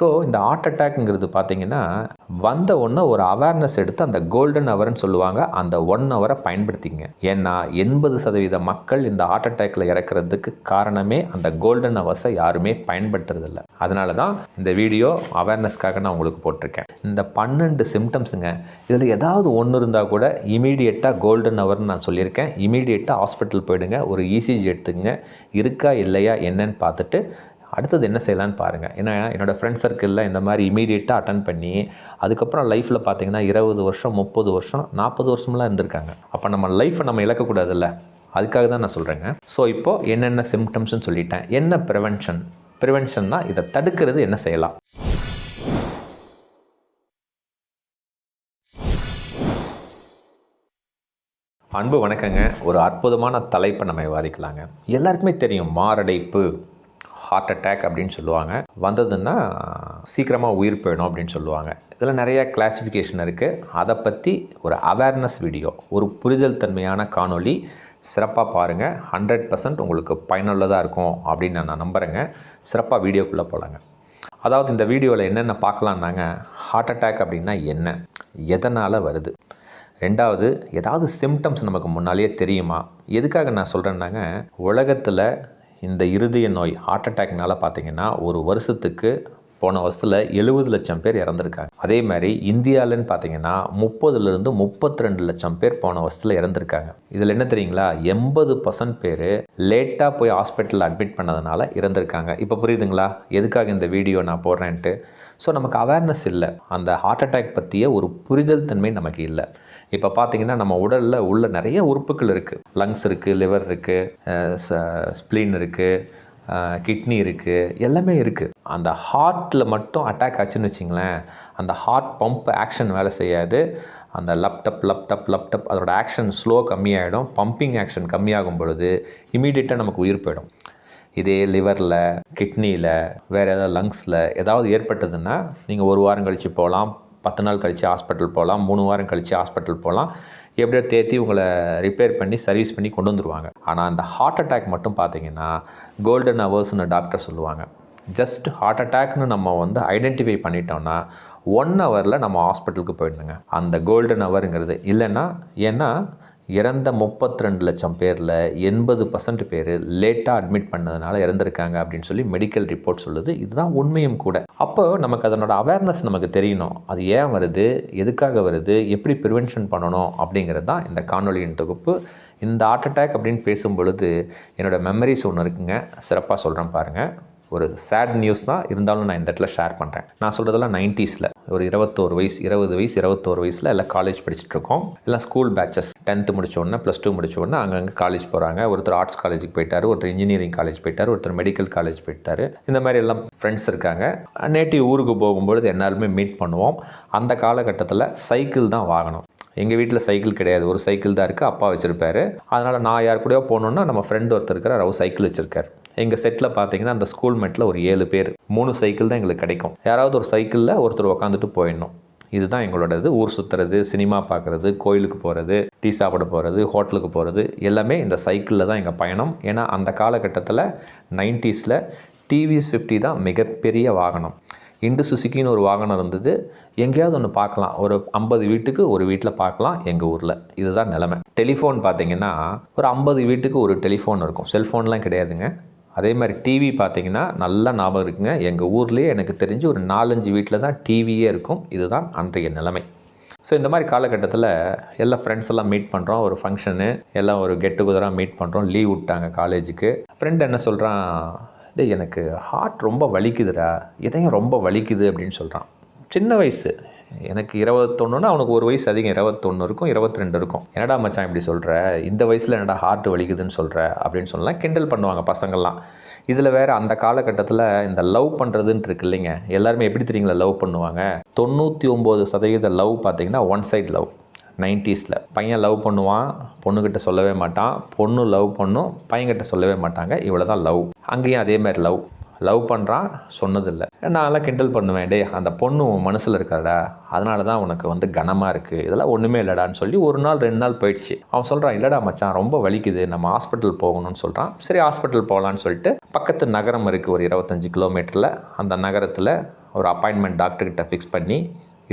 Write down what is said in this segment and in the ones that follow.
So இந்த heart அட்டாக்ங்கிறது பார்த்தீங்கன்னா வந்த ஒன்று ஒரு அவேர்னஸ் எடுத்து அந்த கோல்டன் ஹவர்னு சொல்லுவாங்க. அந்த ஒன் ஹவரை பயன்படுத்திங்க. ஏன்னா எண்பது சதவீத மக்கள் இந்த ஹார்ட் அட்டாக்ல இறக்குறதுக்கு காரணமே அந்த கோல்டன் ஹவர்ஸை யாருமே பயன்படுத்துறதில்ல. அதனால தான் இந்த வீடியோ அவேர்னஸ்க்காக நான் உங்களுக்கு போட்டிருக்கேன். இந்த பன்னெண்டு சிம்டம்ஸுங்க இதில் ஏதாவது ஒன்று இருந்தால் கூட இமீடியட்டாக கோல்டன் ஹவர்னு நான் சொல்லியிருக்கேன். இமீடியட்டாக ஹாஸ்பிட்டல் போயிடுங்க. ஒரு இசிஜி எடுத்துங்க இருக்கா இல்லையா என்னன்னு பார்த்துட்டு அடுத்தது என்ன செய்யலான்னு பாருங்கள் ஏன்னா என்னோடய ஃப்ரெண்ட் சர்க்கிளில் இந்த மாதிரி இமீடியட்டாக அட்டன் பண்ணி அதுக்கப்புறம் லைஃப்பில் பார்த்தீங்கன்னா இருபது வருஷம் முப்பது வருஷம் நாற்பது வருஷம்லாம் இருந்திருக்காங்க. அப்போ நம்ம லைஃப்பை நம்ம இழக்கக்கூடாதுல்ல அதுக்காக தான் நான் சொல்கிறேங்க ஸோ இப்போது என்னென்ன சிம்டம்ஸ்னு சொல்லிட்டேன். என்ன ப்ரிவென்ஷன் ப்ரிவென்ஷன்னா இதை தடுக்கிறது என்ன செய்யலாம். அன்பு வணக்கங்க. ஒரு அற்புதமான தலைப்பை நம்ம விவாதிக்கலாங்க. எல்லாருக்குமே தெரியும் மாரடைப்பு. ஹார்ட் அட்டாக் அப்படின்னு சொல்லுவாங்க. வந்ததுன்னா சீக்கிரமாக உயிர் போயிடும் அப்படின்னு சொல்லுவாங்க. இதில் நிறைய கிளாசிஃபிகேஷன் இருக்குது அதை பற்றி ஒரு அவேர்னஸ் வீடியோ ஒரு புரிதல் தன்மையான காணொளி சிறப்பாக பாருங்கள் ஹண்ட்ரட் பர்சன்ட் உங்களுக்கு பயனுள்ளதாக இருக்கும் அப்படின்னு நான் நம்புகிறேங்க சிறப்பாக வீடியோக்குள்ளே போகலாங்க அதாவது இந்த வீடியோவில் என்னென்ன பார்க்கலான்னாங்க ஹார்ட் அட்டாக் அப்படின்னா என்ன? எதனால் வருது? ரெண்டாவது ஏதாவது சிம்டம்ஸ் நமக்கு முன்னாலேயே தெரியுமா? எதுக்காக நான் சொல்கிறேன்னாங்க உலகத்தில் இந்த இருதய நோய் ஹார்ட் அட்டாக்னால் பார்த்தீங்கன்னா ஒரு வருஷத்துக்கு போன வருஷத்தில் எழுபது லட்சம் பேர் இறந்துருக்காங்க. அதே மாதிரி இந்தியாவிலன்னு பார்த்தீங்கன்னா முப்பதுலேருந்து முப்பத்தி ரெண்டு லட்சம் பேர் போன வருஷத்தில் இறந்துருக்காங்க. இதில் என்ன தெரியுங்களா? எண்பது பர்சன்ட் பேர் லேட்டாக போய் ஹாஸ்பிட்டலில் அட்மிட் பண்ணதுனால இறந்துருக்காங்க. இப்போ புரியுதுங்களா? எதுக்காக இந்த வீடியோ நான் போடுறேன்ட்டு? ஸோ நமக்கு அவேர்னஸ் இல்லை. அந்த ஹார்ட் அட்டாக் பற்றிய ஒரு புரிதல் தன்மை நமக்கு இல்லை. இப்போ பார்த்தீங்கன்னா நம்ம உடலில் உள்ள நிறைய உறுப்புகள் இருக்குது லங்ஸ் இருக்குது லிவர் இருக்குது ஸ்ப்ளீன் இருக்குது கிட்னி இருக்குது எல்லாமே இருக்குது அந்த ஹார்ட்டில் மட்டும் அட்டாக் ஆச்சுன்னு வச்சிங்களேன் அந்த ஹார்ட் பம்ப் ஆக்ஷன் வேலை செய்யாது. அந்த lub dub lub dub lub dub அதோட ஆக்ஷன் ஸ்லோ கம்மியாகிடும் பம்பிங் ஆக்ஷன் கம்மியாகும் பொழுது இமீடியட்டாக நமக்கு உயிர் போயிடும். இதே லிவரில் கிட்னியில் வேறு ஏதாவது லங்ஸில் ஏதாவது ஏற்பட்டதுன்னா நீங்கள் ஒரு வாரம் கழித்து போகலாம். பத்து நாள் கழித்து ஹாஸ்பிட்டல் போகலாம் மூணு வாரம் கழித்து ஹாஸ்பிட்டல் போகலாம். எப்படியோ தேர்த்தி உங்களை ரிப்பேர் பண்ணி சர்வீஸ் பண்ணி கொண்டு வந்துருவாங்க. ஆனால் அந்த ஹார்ட் அட்டாக் மட்டும் பார்த்தீங்கன்னா கோல்டன் அவர்ஸ்னு டாக்டர் சொல்லுவாங்க. ஜஸ்ட் ஹார்ட் அட்டாக்னு நம்ம வந்து ஐடென்டிஃபை பண்ணிட்டோம்னா ஒன் ஹவரில் நம்ம ஹாஸ்பிட்டலுக்கு போயிடணுங்க. அந்த கோல்டன் ஹவருங்கிறது இல்லைன்னா ஏன்னா இறந்த முப்பத்தி ரெண்டு லட்சம் பேரில் எண்பது பர்சன்ட் பேர் லேட்டாக அட்மிட் பண்ணதுனால இறந்துருக்காங்க அப்படின்னு சொல்லி மெடிக்கல் ரிப்போர்ட் சொல்லுது. இதுதான் உண்மையும் கூட. அப்போ நமக்கு அதனோட அவேர்னஸ் நமக்கு தெரியணும். அது ஏன் வருது? எதுக்காக வருது? எப்படி ப்ரிவென்ஷன் பண்ணணும்? அப்படிங்கிறது தான் இந்த காணொலியின் தொகுப்பு. இந்த ஹார்ட் அட்டாக் அப்படின்னு பேசும் பொழுது என்னோடய மெமரிஸ் ஒன்று இருக்குங்க. சிறப்பாக சொல்கிறேன் பாருங்கள் ஒரு சேட் நியூஸ் தான் இருந்தாலும் நான் இந்த இடத்துல ஷேர் பண்ணுறேன் நான் சொல்கிறதெல்லாம் நைன்ட்டீஸில் ஒரு இருபத்தோரு வயசு இருபது வயசு இருபத்தோரு வயசில் எல்லாம் காலேஜ் படிச்சுட்ருக்கோம் எல்லாம் ஸ்கூல் பேச்சஸ் டென்த்து முடிச்ச ப்ளஸ் டூ முடிச்ச அங்கங்கே காலேஜ் போகிறாங்க ஒருத்தர் ஆர்ட்ஸ் காலேஜுக்கு போயிட்டார் ஒருத்தர் இன்ஜினியரிங் காலேஜ் போயிட்டார் ஒருத்தர் மெடிக்கல் காலேஜ் போயிட்டார். இந்த மாதிரி எல்லாம் ஃப்ரெண்ட்ஸ் இருக்காங்க. நேட்டிவ் ஊருக்கு போகும்பொழுது எல்லாருமே மீட் பண்ணுவோம். அந்த காலகட்டத்தில் சைக்கிள் தான் வாங்கணும் எங்கள் வீட்டில் சைக்கிள் கிடையாது. ஒரு சைக்கிள் தான் இருக்குது அப்பா வச்சுருப்பாரு. அதனால் நான் யார் கூடயோ போகணுன்னா நம்ம ஃப்ரெண்டு ஒருத்தர் இருக்கிறார் அவர் சைக்கிள் வச்சுருக்காரு. எங்கள் செட்டில் பார்த்தீங்கன்னா அந்த ஸ்கூல் மெட்டில் ஒரு ஏழு பேர். மூணு சைக்கிள் தான் எங்களுக்கு கிடைக்கும். யாராவது ஒரு சைக்கிளில் ஒருத்தர் உட்காந்துட்டு போயிடணும். இதுதான் எங்களோடது. ஊர் சுற்றுறது சினிமா பார்க்குறது கோயிலுக்கு போகிறது டீ சாப்பிட போகிறது ஹோட்டலுக்கு போகிறது எல்லாமே இந்த சைக்கிளில் தான் எங்கள் பயணம். ஏன்னா அந்த காலகட்டத்தில் நைன்ட்டீஸில் டிவிஎஸ் ஃபிஃப்டி தான் மிகப்பெரிய வாகனம். இண்டு சுசுக்கின்னு ஒரு வாகனம் இருந்தது. எங்கேயாவது ஒன்று பார்க்கலாம். ஒரு ஐம்பது வீட்டுக்கு ஒரு வீட்டில் பார்க்கலாம் எங்கள் ஊரில். இதுதான் நிலமை. டெலிஃபோன் பார்த்தீங்கன்னா ஒரு ஐம்பது வீட்டுக்கு ஒரு டெலிஃபோன் இருக்கும். செல்ஃபோன்லாம் கிடையாதுங்க. அதே மாதிரி டிவி பார்த்திங்கன்னா நல்லா ஞாபகம் இருக்குங்க. எங்கள் ஊர்லேயே எனக்கு தெரிஞ்சு ஒரு நாலஞ்சு வீட்டில் தான் டிவியே இருக்கும். இதுதான் அன்றைய நிலைமை. ஸோ இந்த மாதிரி காலகட்டத்தில் எல்லா ஃப்ரெண்ட்ஸ் எல்லாம் மீட் பண்ணுறோம் ஒரு ஃபங்க்ஷனு எல்லாம் ஒரு கெட் டுகெதராக மீட் பண்ணுறோம் லீவ் விட்டாங்க காலேஜுக்கு ஃப்ரெண்ட் என்ன சொல்கிறான் இது எனக்கு ஹார்ட் ரொம்ப வலிக்குதுடா. இதயம் ரொம்ப வலிக்குது அப்படின்னு சொல்கிறான் சின்ன வயசு. எனக்கு இருபத்தொன்னுனா அவனுக்கு ஒரு வயசு அதிகம் இருபத்தொன்று இருக்கும் இருபத்தி ரெண்டு இருக்கும். என்னடா மச்சான் இப்படி சொல்கிற இந்த வயசில் என்னடா ஹார்ட் வலிக்குதுன்னு சொல்கிற அப்படின்னு சொல்லலாம் கிண்டல் பண்ணுவாங்க பசங்கள்லாம். இதில் வேறு அந்த காலகட்டத்தில் இந்த லவ் பண்ணுறதுன்ட்டு இருக்கு இல்லைங்க. எல்லாருமே எப்படி தெரியுங்களா லவ் பண்ணுவாங்க? தொண்ணூற்றி ஒம்பது சதவீத லவ் பார்த்தீங்கன்னா ஒன் சைட் லவ் நைன்ட்டீஸில் பையன் லவ் பண்ணுவான் பொண்ணுக்கிட்ட சொல்லவே மாட்டான். பொண்ணு லவ் பண்ணும் பையன்கிட்ட சொல்லவே மாட்டாங்க. இவ்வளோ தான் லவ் அங்கேயும் அதேமாதிரி லவ் லவ் பண்ணுறான் சொன்னதில்லை. நான்லாம் கிண்டல் பண்ணுவேன் டே அந்த பொண்ணு உன் மனசில் இருக்காடா? அதனால தான் உனக்கு வந்து கனமாக இருக்குது இதெல்லாம் ஒன்றுமே இல்லைடான்னு சொல்லி ஒரு நாள் ரெண்டு நாள் போயிடுச்சு. அவன் சொல்கிறான் இல்லைடா மச்சான் ரொம்ப வலிக்குது. நம்ம ஹாஸ்பிட்டல் போகணும்னு சொல்கிறான் சரி ஹாஸ்பிட்டல் போகலான்னு சொல்லிட்டு பக்கத்து நகரம் இருக்குது ஒரு இருபத்தஞ்சி கிலோமீட்டரில் அந்த நகரத்தில் ஒரு அப்பாயின்மெண்ட் டாக்டர்கிட்ட ஃபிக்ஸ் பண்ணி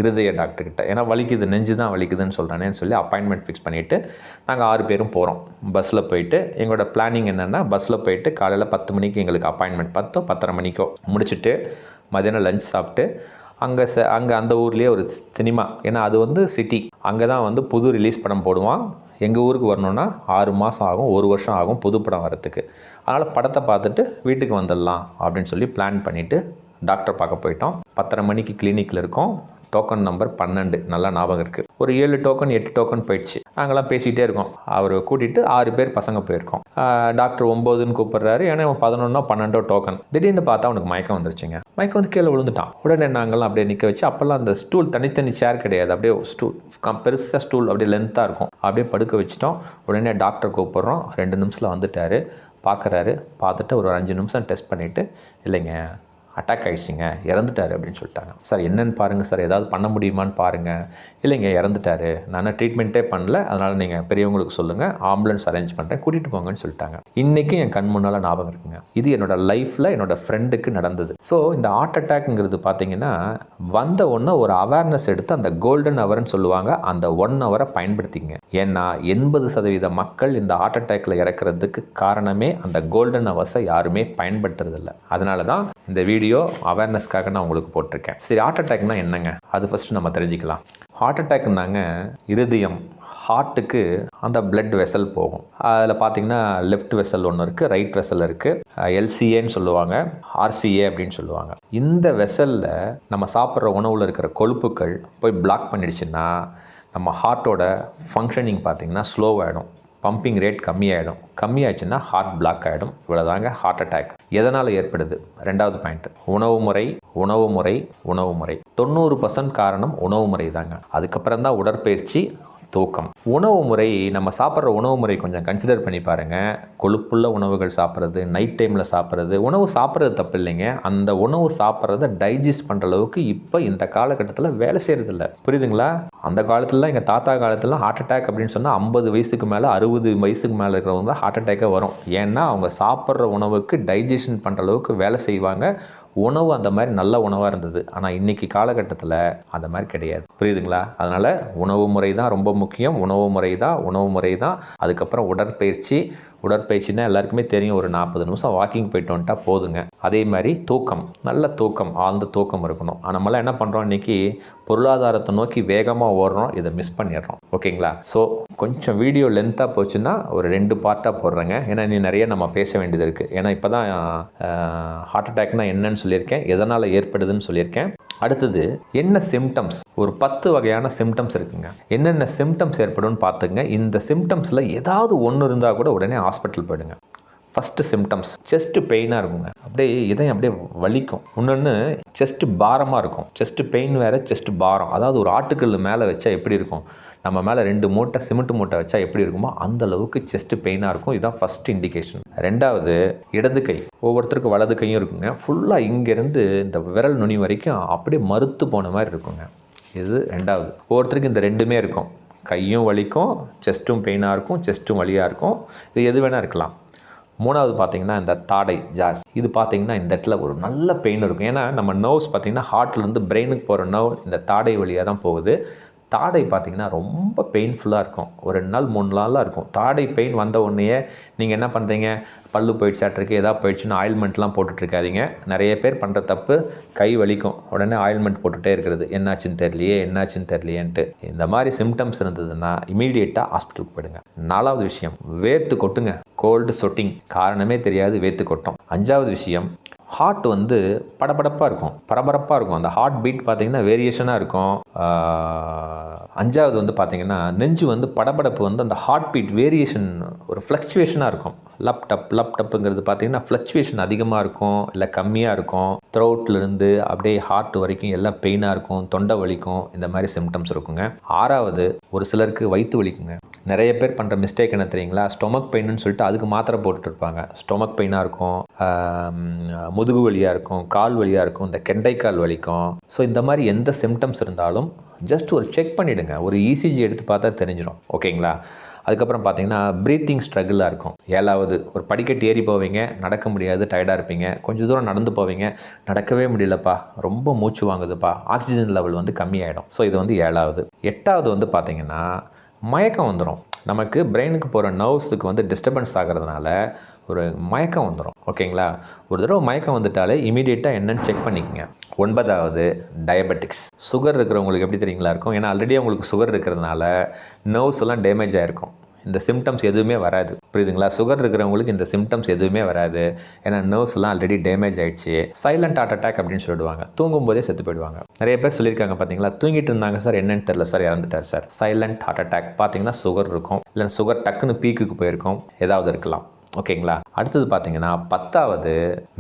இருதய டாக்டர்கிட்ட ஏன்னா வலிக்குது நெஞ்சு தான் வலிக்குதுன்னு சொல்கிறானேன்னு சொல்லி அப்பாயின்மெண்ட் ஃபிக்ஸ் பண்ணிவிட்டு நாங்கள் ஆறு பேரும் போகிறோம் பஸ்ஸில் போயிட்டு எங்களோட பிளானிங் என்னென்னா பஸ்ஸில் போயிட்டு காலையில் பத்து மணிக்கு எங்களுக்கு அப்பாயின்மெண்ட் பத்தோ பத்தரை மணிக்கோ முடிச்சுட்டு மதியானம் லஞ்ச் சாப்பிட்டு அங்கே ச அங்கே அந்த ஊர்லேயே ஒரு சினிமா ஏன்னா அது வந்து சிட்டி அங்கே தான் வந்து புது ரிலீஸ் படம் போடுவான். எங்கள் ஊருக்கு வரணுன்னா ஆறு மாதம் ஆகும் ஒரு வருஷம் ஆகும் புது படம் வரத்துக்கு அதனால் படத்தை பார்த்துட்டு வீட்டுக்கு வந்துடலாம் அப்படின்னு சொல்லி பிளான் பண்ணிவிட்டு டாக்டர் பார்க்க போயிட்டோம். பத்தரை மணிக்கு கிளினிக்கில் இருக்கோம். டோக்கன் நம்பர் பன்னெண்டு. நல்லா ஞாபகம் இருக்குது ஒரு ஏழு டோக்கன் எட்டு டோக்கன் போயிடுச்சு. நாங்களாம் பேசிகிட்டே இருக்கோம். அவர் கூட்டிகிட்டு ஆறு பேர் பசங்க போயிருக்கோம். டாக்டர் ஒம்போதுன்னு கூப்பிட்றாரு. ஏன்னா இவன் பதினொன்னோ பன்னெண்டோ டோக்கன் திடீர்னு பார்த்தா அவனுக்கு மயக்கம் வந்துருச்சுங்க. மயக்கம் வந்து கீழே விழுந்துட்டான். உடனே நாங்களாம் அப்படியே நிற்க வச்சு அப்போல்லாம் அந்த ஸ்டூல் தனித்தனி சேர் கிடையாது. அப்படியே ஸ்டூல் பெருசாக ஸ்டூல் அப்படியே லென்த்தாக இருக்கும். அப்படியே படுக்க வச்சுட்டோம். உடனே டாக்டர் கூப்பிட்றோம். ரெண்டு நிமிஷத்தில் வந்துட்டார். பார்க்குறாரு. பார்த்துட்டு ஒரு அஞ்சு நிமிஷம் டெஸ்ட் பண்ணிவிட்டு இல்லைங்க. அட்டாக் ஆகிடுச்சிங்க இறந்துட்டாரு அப்படின்னு சொல்லிட்டாங்க. சார் என்னன்னு பாருங்கள் சார். ஏதாவது பண்ண முடியுமான்னு பாருங்கள் இல்லைங்க இறந்துட்டாரு. நான் ட்ரீட்மெண்ட்டே பண்ணல. அதனால் நீங்கள் பெரியவங்களுக்கு சொல்லுங்கள் ஆம்புலன்ஸ் அரேஞ்ச் பண்ணுறேன் கூட்டிகிட்டு போங்கன்னு சொல்லிட்டாங்க. இன்றைக்கும் என் கண் முன்னால் ஞாபகம் இருக்குங்க. இது என்னோடய லைஃப்பில் என்னோடய ஃப்ரெண்டுக்கு நடந்தது. ஸோ இந்த ஹார்ட் அட்டாக்ங்கிறது பார்த்தீங்கன்னா வந்த ஒன்று ஒரு அவேர்னஸ் எடுத்து அந்த கோல்டன் அவர்னு சொல்லுவாங்க. அந்த ஒன் ஹவரை பயன்படுத்திங்க. ஏன்னா எண்பது சதவீத மக்கள் இந்த ஹார்ட் அட்டாக்ல இறக்குறதுக்கு காரணமே அந்த கோல்டன் ஹவர்ஸை யாருமே பயன்படுத்துறதில்ல. அதனால தான் இந்த வீடியோ அவேர்னஸ்க்காக நான் உங்களுக்கு போட்டிருக்கேன். சரி ஹார்ட் அட்டாக்னால் என்னங்க? அது ஃபஸ்ட்டு நம்ம தெரிஞ்சுக்கலாம். ஹார்ட் அட்டாக்னாங்க இருதயம் ஹார்ட்டுக்கு அந்த பிளட் வெசல் போகும். அதில் பார்த்தீங்கன்னா லெஃப்ட் வெசல் ஒன்று இருக்குது ரைட் வெசல் இருக்குது எல்சிஏன்னு சொல்லுவாங்க ஆர்சிஏ அப்படின்னு சொல்லுவாங்க. இந்த வெசலில் நம்ம சாப்பிட்ற உணவில் இருக்கிற கொழுப்புக்கள் போய் பிளாக் பண்ணிடுச்சுன்னா நம்ம ஹார்ட்டோட ஃபங்க்ஷனிங் பார்த்திங்கன்னா ஸ்லோவாகிடும் பம்பிங் ரேட் கம்மியாயிடும். கம்மியாச்சுன்னா ஹார்ட் பிளாக் ஆகிடும் இவ்வளோதாங்க ஹார்ட் அட்டாக். எதனால் ஏற்படுது? ரெண்டாவது பாயிண்ட். உணவு முறை உணவு முறை உணவு முறை. தொண்ணூறு பர்சன்ட் காரணம் உணவு முறை தாங்க. அதுக்கப்புறம் தான் உடற்பயிற்சி தூக்கம். உணவு முறை நம்ம சாப்பிட்ற உணவு முறை கொஞ்சம் கன்சிடர் பண்ணி பாருங்கள் கொழுப்புள்ள உணவுகள் சாப்பிட்றது நைட் டைமில் சாப்பிட்றது உணவு சாப்பிட்றது தப்பு இல்லைங்க. அந்த உணவு சாப்பிட்றத டைஜஸ்ட் பண்ணுற அளவுக்கு இப்போ இந்த காலகட்டத்தில் வேலை செய்கிறதில்ல புரியுதுங்களா? அந்த காலத்துலலாம் எங்கள் தாத்தா காலத்துலலாம் ஹார்ட் அட்டாக் அப்படின்னு சொன்னால் ஐம்பது வயசுக்கு மேலே அறுபது வயசுக்கு மேலே இருக்கிறவங்க தான் ஹார்ட் அட்டாக்கே வரும். ஏன்னா அவங்க சாப்பிட்ற உணவுக்கு டைஜஷன் பண்ணுற அளவுக்கு வேலை செய்வாங்க. உணவு அந்த மாதிரி நல்ல உணவாக இருந்தது. ஆனால் இன்றைக்கி காலகட்டத்தில் அந்த மாதிரி கிடையாது. புரியுதுங்களா? அதனால் உணவு முறை தான் ரொம்ப முக்கியம். உணவு முறை தான் உணவு முறை தான். அதுக்கப்புறம் உடற்பயிற்சி உடற்பயிற்சினா எல்லாருக்குமே தெரியும் ஒரு நாற்பது நிமிஷம் வாக்கிங் போயிட்டு வந்துட்டா போதுங்க. அதே மாதிரி தூக்கம் நல்ல தூக்கம் ஆழ்ந்த தூக்கம் இருக்கணும். நம்மளாம் என்ன பண்ணுறோம் இன்றைக்கி பொருளாதாரத்தை நோக்கி வேகமாக ஓடுறோம் இதை மிஸ் பண்ணிடுறோம். ஓகேங்களா? ஸோ கொஞ்சம் வீடியோ லென்த்தாக போச்சுன்னா ஒரு ரெண்டு பார்ட்டாக போடுறேங்க. ஏன்னா நீ நிறைய நம்ம பேச வேண்டியது இருக்குது ஏன்னா இப்போ தான் ஹார்ட் அட்டாக்னால் என்னன்னு சொல்லியிருக்கேன். எதனால் ஏற்படுதுன்னு சொல்லியிருக்கேன். அடுத்தது என்ன சிம்டம்ஸ் ஒரு பத்து வகையான சிம்டம்ஸ் இருக்குங்க. என்னென்ன சிம்டம்ஸ் ஏற்படும்னு பார்த்துங்க. இந்த சிம்டம்ஸில் ஏதாவது ஒன்று இருந்தால் கூட உடனே ஹாஸ்பிட்டல் போயிடுங்க. ஃபஸ்ட்டு சிம்டம்ஸ் செஸ்ட்டு பெயினாக இருக்குங்க. அப்படியே இதயம் அப்படியே வலிக்கும். இன்னொன்று செஸ்ட்டு பாரமாக இருக்கும். செஸ்ட்டு பெயின் வேறு செஸ்ட்டு பாரம். அதாவது ஒரு ஆட்டுக்கல் மேலே வச்சா எப்படி இருக்கும்? நம்ம மேலே ரெண்டு மூட்டை சிமெண்ட் மூட்டை வச்சா எப்படி இருக்குமோ அந்த அளவுக்கு செஸ்ட்டு பெயினாக இருக்கும். இதுதான் ஃபஸ்ட் இண்டிகேஷன் ரெண்டாவது இடது கை. ஒவ்வொருத்தருக்கும் வலது கையும் இருக்குங்க. ஃபுல்லாக இங்கேருந்து இந்த விரல் நுனி வரைக்கும் அப்படியே மறுத்து போன மாதிரி இருக்குங்க. இது ரெண்டாவது. ஒவ்வொருத்தருக்கும் இந்த ரெண்டுமே இருக்கும். கையும் வலிக்கும் செஸ்ட்டும் பெயினாக இருக்கும் செஸ்ட்டும் வலியாக இருக்கும். இது எது வேணால் இருக்கலாம். மூணாவது பார்த்தீங்கன்னா இந்த தாடை ஜாஸ். இது பார்த்தீங்கன்னா இந்த இடத்துல ஒரு நல்ல பெயின் இருக்கும். ஏன்னா நம்ம நர்வ்ஸ் பார்த்தீங்கன்னா ஹார்ட்லேருந்து பிரெயினுக்கு போகிற நர்வ் இந்த தாடை வழியாக தான் போகுது. தாடை பார்த்தீங்கன்னா ரொம்ப பெயின்ஃபுல்லாக இருக்கும். ஒரு ரெண்டு நாள் மூணு நாளாக இருக்கும். தாடை பெயின் வந்த உடனேயே நீங்கள் என்ன பண்ணுறீங்க பல்லு போயிடுச்சாட்டிருக்கு எதாவது போயிடுச்சுன்னு ஆயில்மெண்ட்லாம் போட்டுட்ருக்காதீங்க. நிறைய பேர் பண்ணுற தப்பு கை வலிக்கும். உடனே ஆயில்மெண்ட் போட்டுகிட்டே இருக்கிறது. என்னாச்சுன்னு தெரியலையே என்னாச்சுன்னு தெரியலையேன்ட்டு. இந்த மாதிரி சிம்டம்ஸ் இருந்ததுன்னா இமீடியட்டாக ஹாஸ்பிட்டலுக்கு போயிடுங்க. நாலாவது விஷயம் வேர்த்து கொட்டுங்க. கோல்டு சொட்டிங் காரணமே தெரியாது வேர்த்து கொட்டும். அஞ்சாவது விஷயம் ஹார்ட் வந்து படபடப்பாக இருக்கும். பரபரப்பாக இருக்கும். அந்த ஹார்ட் பீட் பார்த்திங்கன்னா வேரியேஷனாக இருக்கும். அஞ்சாவது வந்து பார்த்திங்கன்னா நெஞ்சு வந்து படபடப்பு வந்து அந்த ஹார்ட் பீட் வேரியேஷன் ஒரு ஃப்ளக்சுவேஷனாக இருக்கும். லப்டப் லப்டப்புங்கிறது பார்த்தீங்கன்னா ஃப்ளக்சுவேஷன் அதிகமாக இருக்கும் இல்லை கம்மியாக இருக்கும். த்ரோட்லேருந்து அப்படியே ஹார்ட் வரைக்கும் எல்லாம் பெயினாக இருக்கும் தொண்டை வலிக்கும் இந்த மாதிரி சிம்டம்ஸ் இருக்குங்க. ஆறாவது ஒரு சிலருக்கு வயிற்று வலிக்குங்க. நிறைய பேர் பண்ணுற மிஸ்டேக் என்ன தெரியுங்களா? ஸ்டொமக் பெயின்னு சொல்லிட்டு அதுக்கு மாத்திரை போட்டுட்ருப்பாங்க ஸ்டொமக் பெயினாக இருக்கும். முதுகு வலியாக இருக்கும் கால் வலியாக இருக்கும் இந்த கெண்டைக்கால் வலிக்கும். ஸோ இந்த மாதிரி எந்த சிம்டம்ஸ் இருந்தாலும் ஜஸ்ட் ஒரு செக் பண்ணிவிடுங்க ஒரு இசிஜி எடுத்து பார்த்தா தெரிஞ்சிடும் ஓகேங்களா அதுக்கப்புறம் பார்த்தீங்கன்னா ப்ரீத்திங் ஸ்ட்ரகிளாக இருக்கும். ஏழாவது ஒரு படிக்கட்டு ஏறி போவீங்க நடக்க முடியாது டயர்டாக இருப்பீங்க. கொஞ்சம் தூரம் நடந்து போவீங்க நடக்கவே முடியலப்பா. ரொம்ப மூச்சு வாங்குதுப்பா. ஆக்சிஜன் லெவல் வந்து கம்மியாயிடும். ஸோ இது வந்து ஏழாவது. எட்டாவது வந்து பார்த்தீங்கன்னா மயக்கம் வந்துடும் நமக்கு பிரெயினுக்கு போகிற நர்வ்ஸுக்கு வந்து டிஸ்டர்பன்ஸ் ஆகிறதுனால ஒரு மயக்கம் வந்துடும் ஓகேங்களா? ஒரு தடவை மயக்கம் வந்துட்டாலே இமீடியட்டாக என்னன்னு செக் பண்ணிக்கோங்க. ஒன்பதாவது டயபெட்டிக்ஸ் சுகர் இருக்கிறவங்களுக்கு எப்படி தெரியுங்களா இருக்கும்? ஏன்னா ஆல்ரெடி அவங்களுக்கு சுகர் இருக்கிறதுனால நர்வ்ஸ் எல்லாம் டேமேஜ் ஆகிருக்கும் இந்த சிம்டம்ஸ் எதுவுமே வராது. புரியுதுங்களா? சுகர் இருக்கிறவங்களுக்கு இந்த சிம்டம்ஸ் எதுவுமே வராது. ஏன்னா நர்வ்ஸ்லாம் ஆல்ரெடி டேமேஜ் ஆகிடுச்சு சைலண்ட் ஹார்ட் அட்டாக் அப்படின்னு சொல்லிடுவாங்க. தூங்கும் போதே செத்து போயிடுவாங்க. நிறைய பேர் சொல்லியிருக்காங்க பார்த்தீங்களா தூங்கிட்டு இருந்தாங்க சார் என்னன்னு தெரியல சார் இறந்துட்டார் சார். சைலண்ட் ஹார்ட் அட்டாக் பார்த்தீங்கன்னா சுகர் இருக்கும். இல்லை சுகர் டக்குன்னு பீக்குக்கு போயிருக்கும். ஏதாவது இருக்கலாம். ஓகேங்களா? அடுத்தது பார்த்தீங்கன்னா பத்தாவது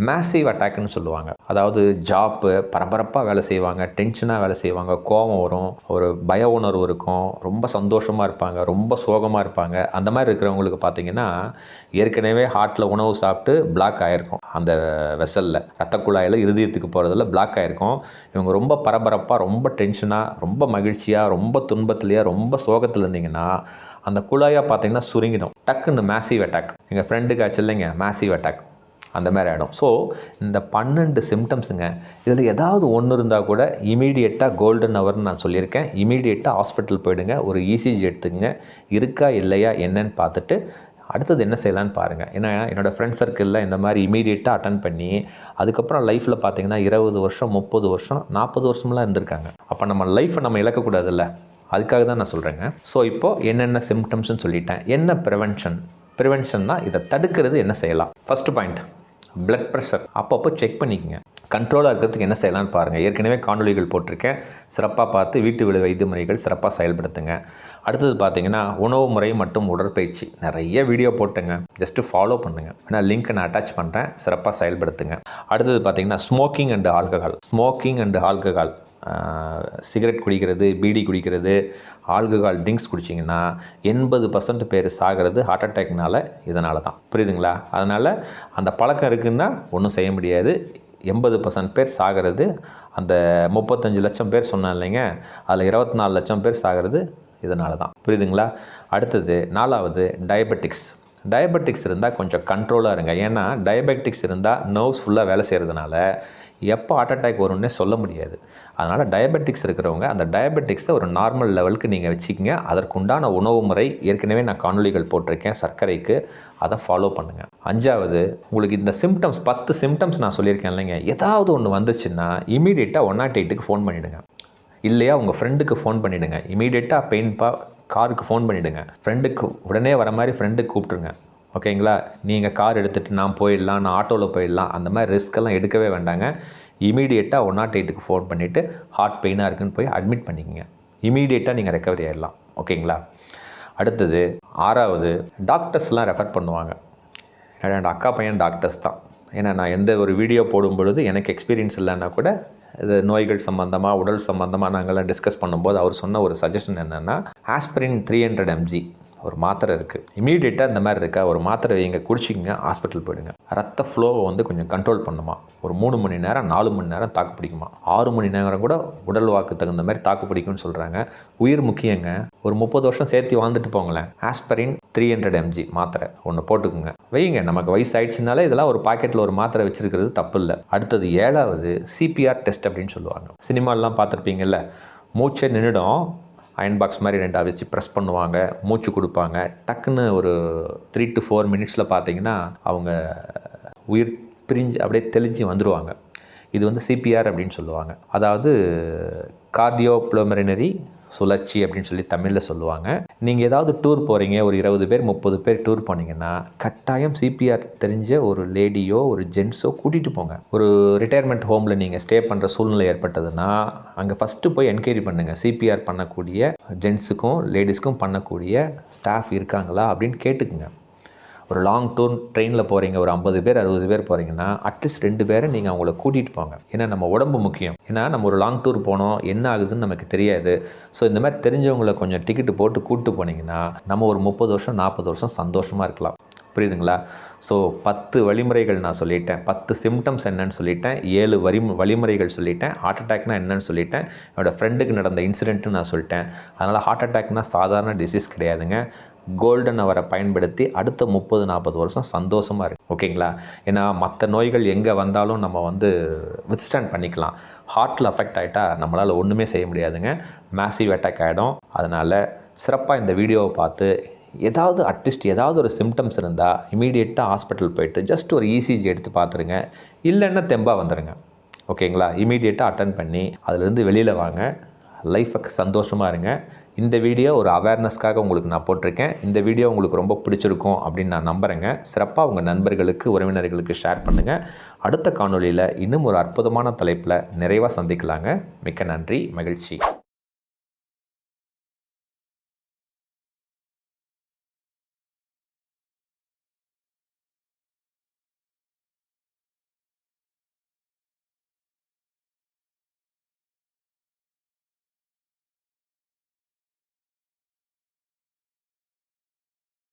மேசிவ் அட்டாக்னு சொல்லுவாங்க. அதாவது ஜாப்பு பரபரப்பாக வேலை செய்வாங்க டென்ஷனாக வேலை செய்வாங்க கோபம் வரும் ஒரு பய உணர்வு இருக்கும் ரொம்ப சந்தோஷமாக இருப்பாங்க ரொம்ப சோகமாக இருப்பாங்க. அந்த மாதிரி இருக்கிறவங்களுக்கு பார்த்தீங்கன்னா ஏற்கனவே ஹார்ட்டில் உணவு சாப்பிட்டு பிளாக் ஆகிருக்கும் அந்த வெசலில் ரத்த குழாயில் இருதயத்துக்கு போகிறதுல பிளாக் ஆகிருக்கும் இவங்க ரொம்ப பரபரப்பாக ரொம்ப டென்ஷனாக ரொம்ப மகிழ்ச்சியாக ரொம்ப துன்பத்துலையா ரொம்ப சோகத்தில் இருந்தீங்கன்னா அந்த குழாயாக பார்த்தீங்கன்னா சுருங்கிடும். டக்குன்னு மேசிவ் அட்டாக் எங்கள் ஃப்ரெண்டுக்கு ஆச்சு இல்லைங்க மேசிவ் அட்டாக் அந்த மாதிரி ஆகிடும் ஸோ இந்த பன்னெண்டு சிம்டம்ஸுங்க இதில் ஏதாவது ஒன்று இருந்தால் கூட இமீடியட்டாக கோல்டன் ஹவர்னு நான் சொல்லியிருக்கேன். இமீடியட்டாக ஹாஸ்பிட்டல் போயிடுங்க ஒரு இசிஜி எடுத்துக்கங்க. இருக்கா இல்லையா என்னன்னு பார்த்துட்டு அடுத்தது என்ன செய்யலான்னு பாருங்கள் ஏன்னா என்னோடய ஃப்ரெண்ட் சர்க்கிளில் இந்த மாதிரி இமீடியட்டாக அட்டன் பண்ணி அதுக்கப்புறம் லைஃப்பில் பார்த்தீங்கன்னா இருபது வருஷம் முப்பது வருஷம் நாற்பது வருஷம்லாம் இருந்திருக்காங்க. அப்போ நம்ம லைஃப்பை நம்ம இழக்கக்கூடாதுல்ல. அதுக்காக தான் நான் சொல்கிறேங்க ஸோ இப்போது என்னென்ன சிம்டம்ஸ்னு சொல்லிட்டேன். என்ன ப்ரிவென்ஷன் ப்ரிவென்ஷன்னா இதை தடுக்கிறது என்ன செய்யலாம்? ஃபஸ்ட்டு பாயிண்ட் பிளட் ப்ரெஷர் அப்பப்போ செக் பண்ணிக்கோங்க. கண்ட்ரோலாக இருக்கிறதுக்கு என்ன செய்யலாம்னு பாருங்கள் ஏற்கனவே காணொலிகள் போட்டிருக்கேன். சிறப்பாக பார்த்து வீட்டு விட வைத்திய முறைகள் சிறப்பாக செயல்படுத்துங்க. அடுத்தது பார்த்தீங்கன்னா உணவு முறை மற்றும் உடற்பயிற்சி. நிறைய வீடியோ போட்டுங்க. ஜஸ்ட்டு ஃபாலோ பண்ணுங்கள் நான் லிங்க்கை நான் அட்டாச் பண்ணுறேன் சிறப்பாக செயல்படுத்துங்க. அடுத்தது பார்த்தீங்கன்னா smoking and alcohol smoking and alcohol cigarette குடிக்கிறது பீடி குடிக்கிறது ஆல்கஹால் ட்ரிங்க்ஸ் குடிச்சிங்கன்னா எண்பது பர்சன்ட் பேர் சாகிறது ஹார்ட் அட்டாக்னால் இதனால தான் புரியுதுங்களா? அதனால் அந்த பழக்கம் இருக்குன்னா ஒன்றும் செய்ய முடியாது. எண்பது பர்சன்ட் பேர் சாகிறது அந்த முப்பத்தஞ்சு லட்சம் பேர் சொன்னேன் இல்லைங்க அதில் இருபத்தி நாலு லட்சம் பேர் சாகிறது இதனால தான் புரியுதுங்களா? அடுத்தது நாலாவது டயபெட்டிக்ஸ் டயபெட்டிக்ஸ் இருந்தால் கொஞ்சம் கண்ட்ரோலாக இருங்க. ஏன்னா டயபெட்டிக்ஸ் இருந்தால் நர்வ்ஸ் ஃபுல்லாக வேலை செய்கிறதுனால எப்போ ஹார்ட் அட்டாக் வரும்னே சொல்ல முடியாது. அதனால் டயபெட்டிக்ஸ் இருக்கிறவங்க அந்த டயபெட்டிக்ஸை ஒரு நார்மல் லெவலுக்கு நீங்கள் வச்சுக்கிங்க. அதற்குண்டான உணவு முறை ஏற்கனவே நான் காணொலிகள் போட்டிருக்கேன் சர்க்கரைக்கு. அதை ஃபாலோ பண்ணுங்கள் அஞ்சாவது உங்களுக்கு இந்த சிம்டம்ஸ் பத்து சிம்டம்ஸ் நான் சொல்லியிருக்கேன் இல்லைங்க. ஏதாவது ஒன்று வந்துச்சுன்னா இமீடியட்டாக ஒன் நாட் எயிட்டுக்கு ஃபோன் பண்ணிவிடுங்க இல்லையா உங்கள் ஃப்ரெண்டுக்கு ஃபோன் பண்ணிவிடுங்க இமீடியட்டாக பெயின்பா காருக்கு ஃபோன் பண்ணிவிடுங்க ஃப்ரெண்டுக்கு உடனே வர மாதிரி ஃப்ரெண்டுக்கு கூப்பிட்ருங்க ஓகேங்களா நீங்கள் கார் எடுத்துகிட்டு நான் போயிடலாம் நான் ஆட்டோவில் போயிடலாம் அந்த மாதிரி ரிஸ்க்கெல்லாம் எடுக்கவே வேண்டாங்க. இமீடியட்டாக ஒன் நாட் எயிட்டுக்கு ஃபோன் பண்ணிவிட்டு ஹார்ட் பெயினாக இருக்குன்னு போய் அட்மிட் பண்ணிக்கங்க. இமீடியட்டாக நீங்கள் ரெக்கவரி ஆகிடலாம் ஓகேங்களா அடுத்தது ஆறாவது டாக்டர்ஸ்லாம் ரெஃபர் பண்ணுவாங்க. என்னோட அக்கா பையன் டாக்டர்ஸ் தான். ஏன்னா நான் எந்த ஒரு வீடியோ போடும் பொழுது எனக்கு எக்ஸ்பீரியன்ஸ் இல்லைன்னா கூட இது நோய்கள் சம்மந்தமாக உடல் சம்மந்தமாக நாங்கள்லாம் டிஸ்கஸ் பண்ணும்போது அவர் சொன்ன ஒரு சஜஷன் என்னென்னா ஆஸ்பிரின் த்ரீ ஹண்ட்ரட் எம்ஜி ஒரு மாத்திரை இருக்குது இமீடியட்டாக இந்த மாதிரி இருக்கா? ஒரு மாத்திரை வைங்க குடிச்சிக்கங்க ஹாஸ்பிட்டல் போயிடுங்க. ரத்த ஃப்ளோவை வந்து கொஞ்சம் கண்ட்ரோல் பண்ணுமா? ஒரு மூணு மணி நேரம் நாலு மணி நேரம் தாக்கு பிடிக்குமா? ஆறு மணி நேரம் கூட உடல் வாக்கு தகுந்த மாதிரி தாக்கு பிடிக்கும்னு சொல்கிறாங்க உயிர் முக்கியங்க. ஒரு முப்பது வருஷம் சேர்த்து வாழ்ந்துட்டு போங்களேன். ஆஸ்பரின் த்ரீ ஹண்ட்ரட் எம்ஜி மாத்திரை. ஒன்று போட்டுக்குங்க. வைங்க. நமக்கு வயசு ஆயிடுச்சுனாலே இதெல்லாம் ஒரு பாக்கெட்டில் ஒரு மாத்திரை வச்சுருக்கிறது தப்பு இல்லை அடுத்தது ஏழாவது சிபிஆர் டெஸ்ட் அப்படின்னு சொல்லுவாங்க. சினிமாலெலாம் பார்த்துருப்பீங்கல்ல? மூச்சை நின்றுடும் அயன் பாக்ஸ் மாதிரி ரெண்டா வச்சு ப்ரெஸ் பண்ணுவாங்க மூச்சு கொடுப்பாங்க. டக்குன்னு ஒரு த்ரீ டு ஃபோர் மினிட்ஸில் பார்த்தீங்கன்னா அவங்க உயிர் பிரிஞ்சு அப்படியே தெளிஞ்சு வந்துடுவாங்க இது வந்து சிபிஆர் அப்படின்னு சொல்லுவாங்க. அதாவது கார்டியோ ப்ளோமெரினரி சுழற்சி அப்படின்னு சொல்லி தமிழில் சொல்லுவாங்க. நீங்கள் ஏதாவது டூர் போகிறீங்க ஒரு இருபது பேர் முப்பது பேர் டூர் போனீங்கன்னா கட்டாயம் சிபிஆர் தெரிஞ்ச ஒரு லேடியோ ஒரு ஜென்ஸோ கூட்டிகிட்டு போங்க. ஒரு ரிட்டையர்மெண்ட் ஹோமில் நீங்கள் ஸ்டே பண்ணுற சூழ்நிலை ஏற்பட்டதுன்னா அங்கே ஃபஸ்ட்டு போய் என்கொயரி பண்ணுங்கள் சிபிஆர் பண்ணக்கூடிய ஜென்ஸுக்கும் லேடிஸ்க்கும் பண்ணக்கூடிய ஸ்டாஃப் இருக்காங்களா அப்படின்னு கேட்டுக்குங்க. ஒரு லாங் டூர் ட்ரெயினில் போகிறீங்க ஒரு ஐம்பது பேர் அறுபது பேர் போகிறீங்கன்னா அட்லீஸ்ட் ரெண்டு பேரை நீங்கள் அவங்கள கூட்டிகிட்டு போங்க. ஏன்னா நம்ம உடம்பு முக்கியம். ஏன்னா நம்ம ஒரு லாங் டூர் போனோம் என்ன ஆகுதுன்னு நமக்கு தெரியாது. ஸோ இந்த மாதிரி தெரிஞ்சவங்கள கொஞ்சம் டிக்கெட்டு போட்டு கூப்பிட்டு போனீங்கன்னா நம்ம ஒரு முப்பது வருஷம் நாற்பது வருஷம் சந்தோஷமாக இருக்கலாம். புரியுதுங்களா? ஸோ பத்து வழிமுறைகள் நான் சொல்லிட்டேன். பத்து சிம்டம்ஸ் என்னன்னு சொல்லிட்டேன். ஏழு வரி வழிமுறைகள் சொல்லிட்டேன். ஹார்ட் அட்டாக்னா என்னன்னு சொல்லிட்டேன். என்னோடய ஃப்ரெண்டுக்கு நடந்த இன்சிடென்ட்டுன்னு நான் சொல்லிட்டேன். அதனால் ஹார்ட் அட்டாக்னால் சாதாரண டிசீஸ் கிடையாதுங்க. கோல்டன் அவரை பயன்படுத்தி அடுத்த முப்பது நாற்பது வருஷம் சந்தோஷமாக இருக்குது ஓகேங்களா? ஏன்னா மற்ற நோய்கள் எங்கே வந்தாலும் நம்ம வந்து வித்ஸ்டாண்ட் பண்ணிக்கலாம். ஹார்ட்டில் அஃபெக்ட் ஆகிட்டா நம்மளால் ஒன்றுமே செய்ய முடியாதுங்க. மேசிவ் அட்டாக் ஆகிடும் அதனால் சிறப்பாக இந்த வீடியோவை பார்த்து ஏதாவது அட்லீஸ்ட் ஏதாவது ஒரு சிம்டம்ஸ் இருந்தால் இமீடியட்டாக ஹாஸ்பிட்டல் போயிட்டு ஜஸ்ட் ஒரு இசிஜி எடுத்து பார்த்துருங்க. இல்லைன்னா தெம்பாக வந்துடுங்க ஓகேங்களா? இமீடியட்டாக அட்டன் பண்ணி அதிலேருந்து வெளியில் வாங்க. லைஃபுக்கு சந்தோஷமாக இருங்க. இந்த வீடியோ ஒரு அவேர்னஸ்க்காக உங்களுக்கு நான் போட்டிருக்கேன். இந்த வீடியோ உங்களுக்கு ரொம்ப பிடிச்சிருக்கும் அப்படின்னு நான் நம்புகிறேங்க சிறப்பாக உங்கள் நண்பர்களுக்கு உறவினர்களுக்கு ஷேர் பண்ணுங்கள் அடுத்த காணொளியில் இன்னும் ஒரு அற்புதமான தலைப்பில் நிறைவாக சந்திக்கலாங்க. மிக்க நன்றி மகிழ்ச்சி.